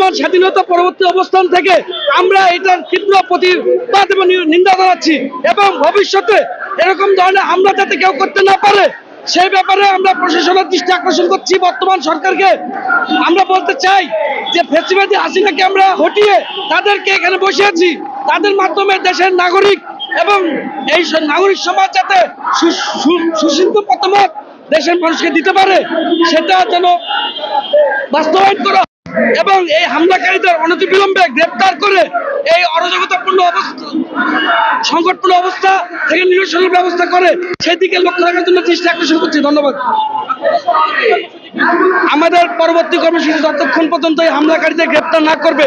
বর্তমান স্বাধীনতা পরবর্তী অবস্থান থেকে আমরা এটার তীব্র প্রতিবাদ এবং নিন্দা জানাচ্ছি এবং ভবিষ্যতে এরকম ধরনের হামলা যাতে কেউ করতে না পারে সেই ব্যাপারে আমরা প্রশাসনের দৃষ্টি আকর্ষণ করছি বর্তমান সরকারকে আমরা বলতে চাই যে ফেসিবাদী হাসিনাকে আমরা হটিয়ে তাদেরকে এখানে বসিয়েছি তাদের মাধ্যমে দেশের নাগরিক এবং এই নাগরিক সমাজ যাতে সু- সু- সুশীল মতামত দেশের মানুষকে দিতে পারে, সেটা যেন বাস্তবায়ন করা। এবং এই হামলাকারীদের অনতিবিলম্বে গ্রেপ্তার করে এই অরাজকতাপূর্ণ অবস্থা, সংকটপূর্ণ অবস্থা থেকে নিরসনের ব্যবস্থা করে সেদিকে লক্ষ্য রাখার জন্য চেষ্টা আকর্ষণ করছি। ধন্যবাদ। আমাদের পরবর্তী কর্মসূচি যতক্ষণ পর্যন্ত এই হামলাকারীদের গ্রেপ্তার না করবে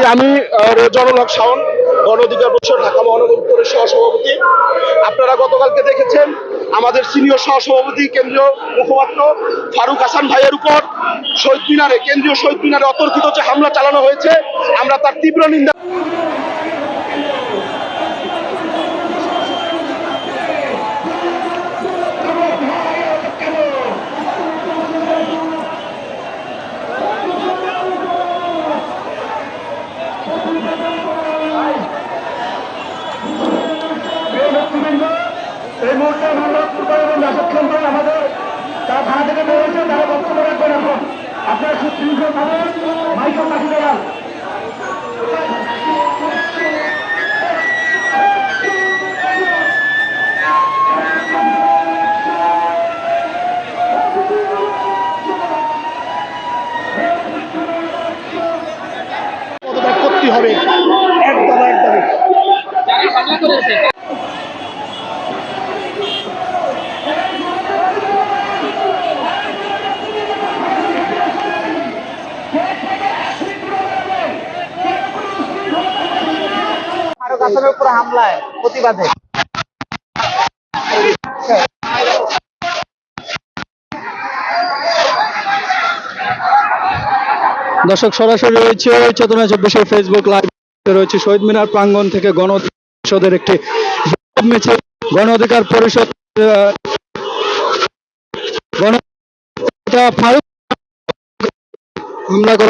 জি আমি জনলক শাওন, গণ অধিকার পরিষদ, ঢাকা মহানগর উত্তরের সহসভাপতি। আপনারা গতকালকে দেখেছেন, আমাদের সিনিয়র সহসভাপতি, কেন্দ্রীয় মুখপাত্র ফারুক হাসান ভাইয়ের উপর শহীদ মিনারে, কেন্দ্রীয় শহীদ মিনারে অতর্কিত যে হামলা চালানো হয়েছে, আমরা তার তীব্র নিন্দা এই মুহূর্তে আমরা এবং নাটক কেন্দ্র আমাদের তারা থানা থেকে বেরোয়েছে তারা বক্তব্য রাখবেন এখন। আপনারা সুশৃঙ্খল ভাবে মাইকেল পাঠি দেওয়াল হবে। একদম একদম ফারুক হাসানের উপর হামলায় প্রতিবাদে। দর্শক, সরাসরি রয়েছে চেতনা চব্বিশের ফেসবুক লাইভ রয়েছে শহীদ মিনার প্রাঙ্গণ থেকে গণ পরিষদের একটি মিছিল। গণ অধিকার পরিষদ হামলা প্রতিবাদ